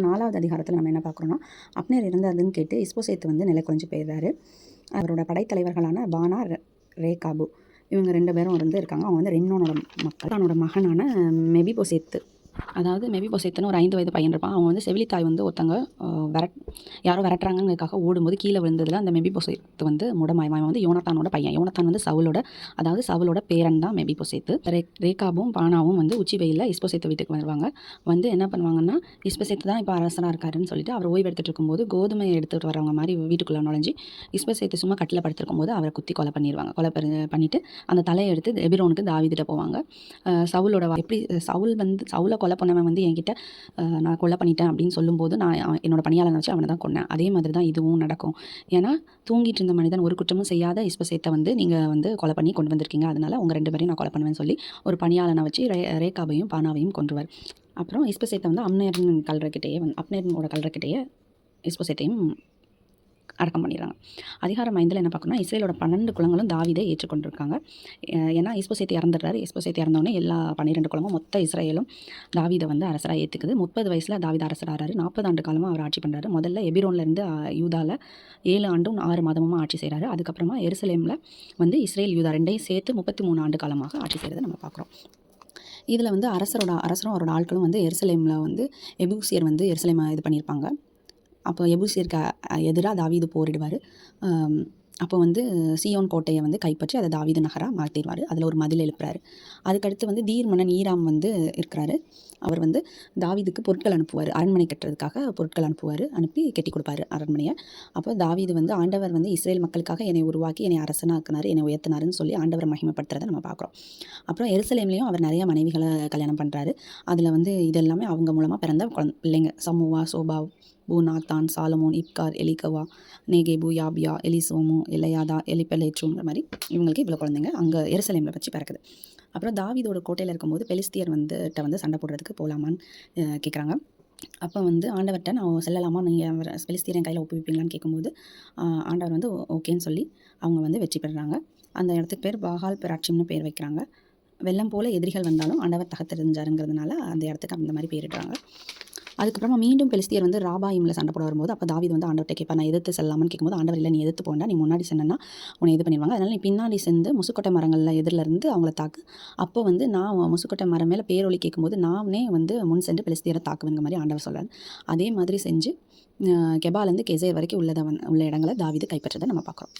நாலாவது அதிகாரத்தில் நம்ம என்ன பார்க்குறோன்னா அப்னர் இருந்ததுன்னு கேட்டு இஸ்போசேத்து வந்து நிலை குறைஞ்சு போயிடுறாரு அவரோட படைத்தலைவர்களான பானா ரேகாபு இவங்க ரெண்டு பேரும் வந்து இருக்காங்க. அவங்க வந்து ரெம்னோனோட மக்கள் தன்னோட மகனான மெபிபோசேத்து. அதாவது மெபிபோசேத்துன்னு ஒரு ஐந்து வயது பையன் இருப்பான் அவன் வந்து செவிலித்தாய் வந்து ஒருத்தங்க அஹ், விரட் யாரோ விரட்டுறாங்கிறதுக்காக ஓடும்போது கீழே விழுந்ததில் அந்த மேபி மெபிபோசேத்து வந்து முடமாய்வான் வந்து யோனத்தானோட பையன். யோனத்தான் வந்து சவுலோட அதாவது சவுலோட பேரன் தான் மேபி மெபிபோசேத்து ரே ரேகாவும் பானாவும் வந்து உச்சி வெயிலில் இஸ்போசேத்து வீட்டுக்கு வருவாங்க. வந்து என்ன பண்ணுவாங்கன்னா இஸ்பசேத்து தான் இப்போ அரசனாக இருக்காருன்னு சொல்லிட்டு அவர் ஓய்வு எடுத்துட்டு இருக்கும்போது கோதுமை எடுத்துகிட்டு வரவங்க மாதிரி வீட்டுக்குள்ளே நுழைஞ்சு இஸ்பசேத்து சும்மா கட்டில் படுத்திருக்கும் போது அவரை குத்தி கொலை பண்ணிடுவாங்க கொலை பண்ணிவிட்டு பண்ணிட்டு அந்த தலையை எடுத்து எபிரோனுக்கு தாவிதிட்ட போவாங்க. சவுலோட எப்படி சவுல் வந்து சவுலை கொலை பண்ணவன் வந்து என்கிட்ட நான் கொலை பண்ணிட்டேன் அப்படின்னு சொல்லும்போது நான் என்னோட பணியாளனை வச்சு அவனை தான் கொன்னேன். அதே மாதிரி தான் இதுவும் நடக்கும். ஏன்னா தூங்கிட்டு இருந்த மனிதன் ஒரு குற்றமும் செய்யாத இஸ்பசேத்தை வந்து நீங்கள் வந்து கொலை பண்ணி கொண்டு வந்திருக்கீங்க. அதனால உங்கள் ரெண்டு பேரையும் நான் கொலை பண்ணுவேன்னு சொல்லி ஒரு பணியாளனை வச்சு ரே ரேகாவையும் பானாவையும் கொன்றுவார் அப்புறம் இஸ்பசேத்தை வந்து அப்னேரின் கல்றக்கிட்டேயே வந்து அப்னேரினோட கல்றக்கிட்டேயே இஸ்பசேத்தையும் அடக்கம் பண்ணிடுறாங்க. அதிகாரம் ஐந்தில் என்ன பார்க்கணும் இஸ்ரேலோட பன்னெண்டு குளங்களும் தாவிதை ஏற்றுக்கொண்டிருக்காங்க. ஏன்னா இஸ்போசேத் இறந்துடுறாரு. இஸ்போசேத் இறந்தோடனே எல்லா பன்னிரெண்டு குலமும் மொத்த இஸ்ரேலும் தாவிதை வந்து அரசராக ஏற்றுக்குது முப்பது வயசில் தாவித அரசராகிறாரு நாற்பது ஆண்டு காலமாக அவர் ஆட்சி பண்ணுறாரு முதல்ல எபிரோன்லேருந்து யூதாவில் ஏழு ஆண்டும் ஆறு மாதமும் ஆட்சி செய்கிறாரு அதுக்கப்புறமா எருசலேமில் வந்து இஸ்ரேல் யூதா ரெண்டையும் சேர்த்து முப்பத்தி மூணு ஆண்டு காலமாக ஆட்சி செய்கிறத நம்ம பார்க்குறோம். இதில் வந்து அரசரோட அரசரும் அவரோட ஆட்களும் வந்து எருசலேமில் வந்து எபூசியர் வந்து எருசலேமை இது பண்ணியிருப்பாங்க. அப்போ எபூசியருக்கு எதிராக தாவீது போரிடுவார். அப்போ வந்து சியோன் கோட்டையை வந்து கைப்பற்றி அதை தாவீது நகராக மாற்றிடுவார் அதில் ஒரு மதில் எழுப்புறாரு. அதுக்கடுத்து வந்து தீர் மன்னன் ஈராம் வந்து இருக்கிறாரு. அவர் வந்து தாவீதுக்கு பொருட்கள் அனுப்புவார். அரண்மனை கட்டுறதுக்காக பொருட்கள் அனுப்புவார். அனுப்பி கட்டி கொடுப்பாரு அரண்மனையை. அப்போ தாவீது வந்து ஆண்டவர் வந்து இஸ்ரேல் மக்களுக்காக என்னை உருவாக்கி என்னை அரசனாக்குனார் என்னை உயர்த்தினாருன்னு சொல்லி ஆண்டவர் மகிமைப்படுத்துறதை நம்ம பார்க்குறோம். அப்புறம் எருசலேம்லேயும் அவர் நிறைய மனைவிகளை கல்யாணம் பண்ணுறாரு அதில் வந்து இதெல்லாமே அவங்க மூலமாக பிறந்த குழந்தை பிள்ளைங்க. சமூவா சோபா பூ நாத்தான் சாலமோன் இப்கார் எலிகவா நேகேபு யாபியா எலிசோமு எலையாதா எலிப்பெலேற்றுங்கிற மாதிரி இவங்களுக்கு இவ்வளோ குழந்தைங்க அங்கே எருசலேமில் வச்சு பிறக்குது. அப்புறம் தாவிதோட கோட்டையில் இருக்கும்போது பெலிஸ்தியர் வந்துட்ட வந்து சண்டை போடுறதுக்கு போகலாமான்னு கேட்குறாங்க அப்போ வந்து ஆண்டவர்கிட்ட நான் செல்லலாமா? நீங்கள் பெலிஸ்தியர் என் கையில் ஒப்புவிப்பீங்களான்னு கேட்கும்போது ஆண்டவர் வந்து ஓகேன்னு சொல்லி அவங்க வந்து வெற்றி பெறுறாங்க அந்த இடத்துக்கு பேர் பாகால் பெராட்சிம்னு பேர் வைக்கிறாங்க. வெள்ளம் போல் எதிரிகள் வந்தாலும் ஆண்டவர் தகத்தெறிஞ்சாருங்கிறதுனால அந்த இடத்துக்கு அந்த மாதிரி பேரிடுறாங்க. அதுக்கப்புறமா மீண்டும் பெலிஸ்தியர் வந்து ராபாயிமில் சண்டை போட வரும்போது அப்போ தாவீது வந்து ஆண்டவர்கிட்ட கேட்பா நான் எதிர்த்து செல்லாமன்னு கேட்கும்போது ஆண்டவர் இல்லை நீ எதிர்த்து போண்டா நீ முன்னாடி சென்னா உன்னை இது பண்ணிடுவாங்க. அதனால் நீ பின்னாடி சென்று முசுக்கொட்டை மரங்களில் எதிரில் இருந்து அவங்கள தாக்கு. அப்போ வந்து நான் முசுக்கொட்டை மரம் மேலே பேரொலி கேட்கும்போது நானே வந்து முன் சென்று பெலிஸ்தியரை தாக்குவேங்க மாதிரி ஆண்டவர் சொல்கிறார் அதே மாதிரி செஞ்சு கெபாலேருந்து கெசேர் வரைக்கும் உள்ளதை உள்ள இடங்களை தாவீது கைப்பற்றதை நம்ம பார்க்குறோம்.